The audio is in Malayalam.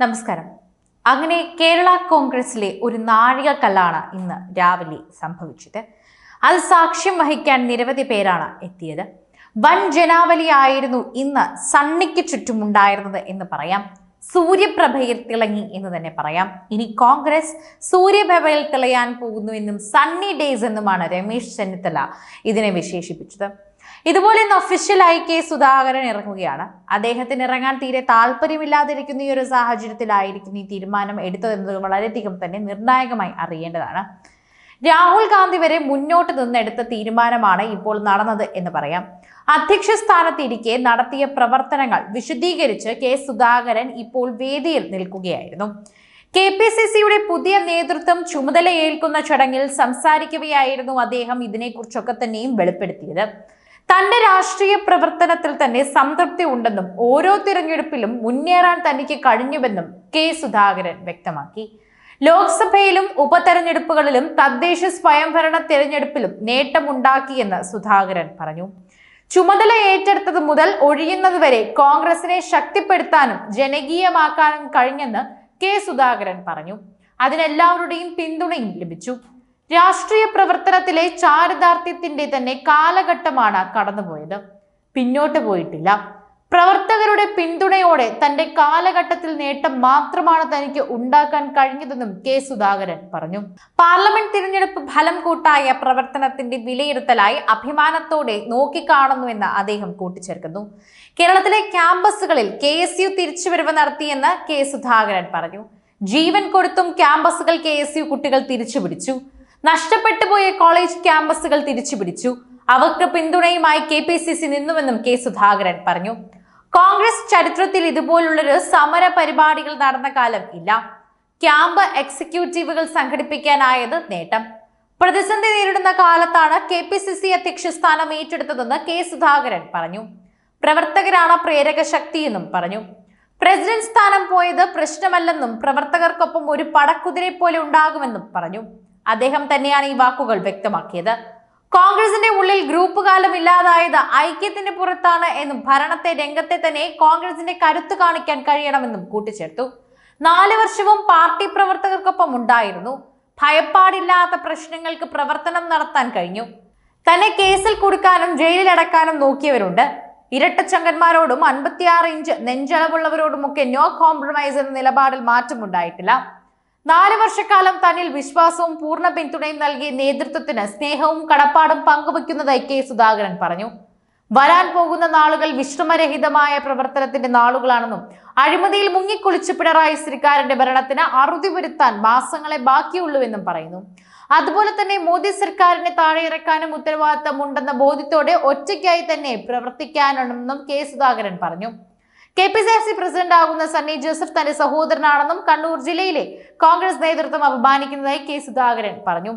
നമസ്കാരം. അങ്ങനെ കേരള കോൺഗ്രസിലെ ഒരു നാഴികക്കല്ലാണ് ഇന്ന് രാവിലെ സംഭവിച്ചത്. അത് സാക്ഷ്യം വഹിക്കാൻ നിരവധി പേരാണ് എത്തിയത്. വൻ ജനാവലിയായിരുന്നു ഇന്ന് സണ്ണിക്ക് ചുറ്റുമുണ്ടായിരുന്നത് എന്ന് പറയാം. സൂര്യപ്രഭയിൽ തിളങ്ങി എന്ന് തന്നെ പറയാം. ഇനി കോൺഗ്രസ് സൂര്യപ്രഭയിൽ തിളയാൻ പോകുന്നു എന്നും സണ്ണി ഡേയ്സ് എന്നുമാണ് രമേശ് ചെന്നിത്തല ഇതിനെ വിശേഷിപ്പിച്ചത്. ഇതുപോലെ ഇന്ന് ഒഫീഷ്യലായി കെ സുധാകരൻ ഇറങ്ങുകയാണ്. അദ്ദേഹത്തിന് ഇറങ്ങാൻ തീരെ താല്പര്യമില്ലാതിരിക്കുന്ന ഈ ഒരു സാഹചര്യത്തിലായിരിക്കും ഈ തീരുമാനം എടുത്തതെന്നത് വളരെയധികം തന്നെ നിർണായകമായി അറിയേണ്ടതാണ്. രാഹുൽ ഗാന്ധി വരെ മുന്നോട്ട് നിന്നെടുത്ത തീരുമാനമാണ് ഇപ്പോൾ നടന്നത് എന്ന് പറയാം. അധ്യക്ഷ സ്ഥാനത്തിരിക്കെ നടത്തിയ പ്രവർത്തനങ്ങൾ വിശദീകരിച്ച് കെ സുധാകരൻ ഇപ്പോൾ വേദിയിൽ നിൽക്കുകയായിരുന്നു. കെ പി സി സിയുടെ പുതിയ നേതൃത്വം ചുമതലയേൽക്കുന്ന ചടങ്ങിൽ സംസാരിക്കുകയായിരുന്നു അദ്ദേഹം ഇതിനെക്കുറിച്ചൊക്കെ തന്നെയും വെളിപ്പെടുത്തിയത്. തന്റെ രാഷ്ട്രീയ പ്രവർത്തനത്തിൽ തന്നെ സംതൃപ്തി ഉണ്ടെന്നും ഓരോ തിരഞ്ഞെടുപ്പിലും മുന്നേറാൻ തനിക്ക് കഴിഞ്ഞുവെന്നും കെ സുധാകരൻ വ്യക്തമാക്കി. ലോക്സഭയിലും ഉപതെരഞ്ഞെടുപ്പുകളിലും തദ്ദേശ സ്വയംഭരണ തിരഞ്ഞെടുപ്പിലും നേട്ടമുണ്ടാക്കിയെന്ന് സുധാകരൻ പറഞ്ഞു. ചുമതല ഏറ്റെടുത്തത് മുതൽ ഒഴിയുന്നതുവരെ കോൺഗ്രസിനെ ശക്തിപ്പെടുത്താനും ജനകീയമാക്കാനും കഴിഞ്ഞെന്ന് കെ സുധാകരൻ പറഞ്ഞു. അതിനെല്ലാവരുടെയും പിന്തുണയും ലഭിച്ചു. രാഷ്ട്രീയ പ്രവർത്തനത്തിലെ ചാരിതാർത്ഥ്യത്തിന്റെ തന്നെ കാലഘട്ടമാണ് കടന്നുപോയത്. പിന്നോട്ട് പോയിട്ടില്ല. പ്രവർത്തകരുടെ പിന്തുണയോടെ തന്റെ കാലഘട്ടത്തിൽ നേട്ടം മാത്രമാണ് തനിക്ക് ഉണ്ടാക്കാൻ കഴിഞ്ഞതെന്നും കെ സുധാകരൻ പറഞ്ഞു. പാർലമെന്റ് തിരഞ്ഞെടുപ്പ് ഫലം കൂട്ടായ പ്രവർത്തനത്തിന്റെ വിലയിരുത്തലായി അഭിമാനത്തോടെ നോക്കിക്കാണുന്നുവെന്ന് അദ്ദേഹം കൂട്ടിച്ചേർക്കുന്നു. കേരളത്തിലെ ക്യാമ്പസുകളിൽ കെ എസ് യു തിരിച്ചുവരവ് നടത്തിയെന്ന് കെ സുധാകരൻ പറഞ്ഞു. ജീവൻ കൊടുത്തും ക്യാമ്പസുകൾ കെ എസ് യു കുട്ടികൾ തിരിച്ചുപിടിച്ചു. നഷ്ടപ്പെട്ടു പോയ കോളേജ് ക്യാമ്പസുകൾ തിരിച്ചുപിടിച്ചു അവർക്ക് പിന്തുണയുമായി കെ പി സി സി നിന്നുവെന്നും കെ സുധാകരൻ പറഞ്ഞു. കോൺഗ്രസ് ചരിത്രത്തിൽ ഇതുപോലുള്ളൊരു സമര പരിപാടികൾ നടന്ന കാലം ഇല്ല. ക്യാമ്പ് എക്സിക്യൂട്ടീവുകൾ സംഘടിപ്പിക്കാനായത് നേട്ടം. പ്രതിസന്ധി നേരിടുന്ന കാലത്താണ് കെ പി സി സി അധ്യക്ഷ സ്ഥാനം ഏറ്റെടുത്തതെന്ന് കെ സുധാകരൻ പറഞ്ഞു. പ്രവർത്തകരാണ് പ്രേരക ശക്തിയെന്നും പറഞ്ഞു. പ്രസിഡന്റ് സ്ഥാനം പോയത് പ്രശ്നമല്ലെന്നും പ്രവർത്തകർക്കൊപ്പം ഒരു പടക്കുതിരെ പോലെ ഉണ്ടാകുമെന്നും പറഞ്ഞു. അദ്ദേഹം തന്നെയാണ് ഈ വാക്കുകൾ വ്യക്തമാക്കിയത്. കോൺഗ്രസിന്റെ ഉള്ളിൽ ഗ്രൂപ്പ് കാലം ഇല്ലാതായത് ഐക്യത്തിന്റെ പുറത്താണ് എന്നും ഭരണത്തെ രംഗത്തെ തന്നെ കോൺഗ്രസിന്റെ കരുത്ത് കാണിക്കാൻ കഴിയണമെന്നും കൂട്ടിച്ചേർത്തു. നാല് വർഷവും പാർട്ടി പ്രവർത്തകർക്കൊപ്പം ഉണ്ടായിരുന്നു. ഭയപ്പാടില്ലാത്ത പ്രശ്നങ്ങൾക്ക് പ്രവർത്തനം നടത്താൻ കഴിഞ്ഞു. തന്നെ കേസിൽ കുടുക്കാനും ജയിലിലടക്കാനും നോക്കിയവരുണ്ട്. ഇരട്ടച്ചങ്കന്മാരോടും അൻപത്തിയാറ് ഇഞ്ച് നെഞ്ചളവുള്ളവരോടുമൊക്കെ നോ കോംപ്രമൈസ് എന്ന നിലപാടിൽ മാറ്റമുണ്ടായിട്ടില്ല. നാല് വർഷക്കാലം തന്നിൽ വിശ്വാസവും പൂർണ പിന്തുണയും നൽകിയ നേതൃത്വത്തിന് സ്നേഹവും കടപ്പാടും പങ്കുവയ്ക്കുന്നതായി കെ സുധാകരൻ പറഞ്ഞു. വരാൻ പോകുന്ന നാളുകൾ വിശ്രമരഹിതമായ പ്രവർത്തനത്തിന്റെ നാളുകളാണെന്നും അഴിമതിയിൽ മുങ്ങിക്കുളിച്ച് പിണറായി സർക്കാരിന്റെ ഭരണത്തിന് അറുതി വരുത്താൻ മാസങ്ങളെ ബാക്കിയുള്ളൂവെന്നും പറയുന്നു. അതുപോലെ തന്നെ മോദി സർക്കാരിനെ താഴെ ഇറക്കാനും ഉത്തരവാദിത്തമുണ്ടെന്ന ബോധ്യത്തോടെ ഒറ്റയ്ക്കായി തന്നെ പ്രവർത്തിക്കാനാണെന്നും കെ സുധാകരൻ പറഞ്ഞു. K P C C president ആകുന്ന സണ്ണി ജോസഫ് തന്റെ സഹോദരനാണെന്നും കണ്ണൂർ ജില്ലയിലെ കോൺഗ്രസ് നേതൃത്വം അപമാനിക്കുന്നതായി കെ സുധാകരൻ പറഞ്ഞു.